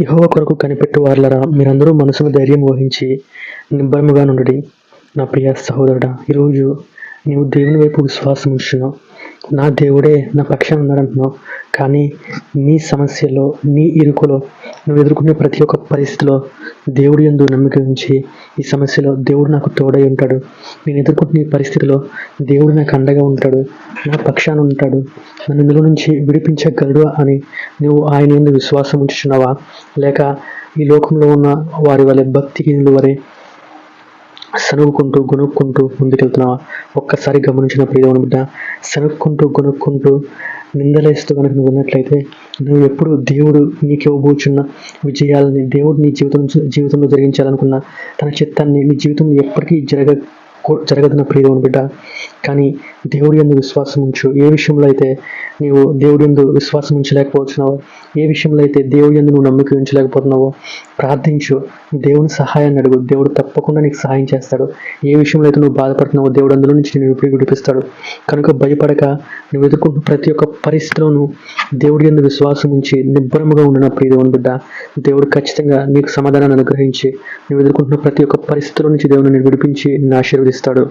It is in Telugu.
యహోవ కొరకు కనిపెట్టు వార్లరా మీరందరూ మనసును ధైర్యం వహించి నిబ్బరముగా నుండి నా ప్రియ సహోదరుడా ఈరోజు నీవు దేవుని వైపు విశ్వాసం ఉంచున్నావు నా దేవుడే నా పక్షం ఉన్నాడంటున్నావు కానీ నీ సమస్యలో నీ ఇరుకులో నువ్వు ఎదుర్కొనే ప్రతి ఒక్క పరిస్థితిలో దేవుడి ఎందు నమ్మిక ఉంచి ఈ సమస్యలో దేవుడు నాకు తోడై ఉంటాడు. నేను ఎదుర్కొంటున్న ఈ పరిస్థితిలో దేవుడు నాకు అండగా ఉంటాడు నా పక్షాన ఉంటాడు. నన్ను నిలువ నుంచి విడిపించగలడు అని నువ్వు ఆయన ఎందుకు విశ్వాసం ఉంచుచున్నావా? లేక ఈ లోకంలో ఉన్న వారి వలె భక్తికి వరే సనుక్కుంటూ గొనుక్కుంటూ ముందుకెళ్తున్నావా? ఒక్కసారి గమనించిన ప్రియమైన బిడ్డ సనుక్కుంటూ గొనుక్కుంటూ నిందలేస్తూ కనుక నువ్వు ఉన్నట్లయితే నువ్వు ఎప్పుడు దేవుడు నీకివ్వబోచున్న విజయాలని దేవుడు నీ జీవితం జీవితంలో జరిగించాలనుకున్న తన చిత్తాన్ని నీ జీవితంలో ఎప్పటికీ జరగ జరగదన్న ప్రియదేవుని బిడ్డ. కానీ దేవుడి ఎందు విశ్వాసం ఉంచు. ఏ విషయంలో అయితే నీవు దేవుడి ఎందు విశ్వాసం ఉంచలేకపోతున్నావో ఏ విషయంలో అయితే దేవుడి ఎందు నువ్వు నమ్మకం ఉంచలేకపోతున్నావో ప్రార్థించు. దేవుని సహాయాన్ని అడుగు. దేవుడు తప్పకుండా నీకు సహాయం చేస్తాడు. ఏ విషయంలో అయితే నువ్వు బాధపడుతున్నావో దేవుడు అందులో నుంచి నేను ఇప్పుడు విడిపిస్తాడు. కనుక భయపడక. నువ్వు ఎదుర్కొంటున్న ప్రతి ఒక్క పరిస్థితులను దేవుడి ఎందు విశ్వాసం ఉంచి నిబ్బరముగా ఉండిన ప్రియదేవుని బిడ్డ. దేవుడు ఖచ్చితంగా నీకు సమాధానాన్ని అనుగ్రహించి నువ్వు ఎదుర్కొంటున్న ప్రతి ఒక్క పరిస్థితుల నుంచి దేవుని నేను విడిపించి నిన్ను ఆశీర్వదిస్తాడు.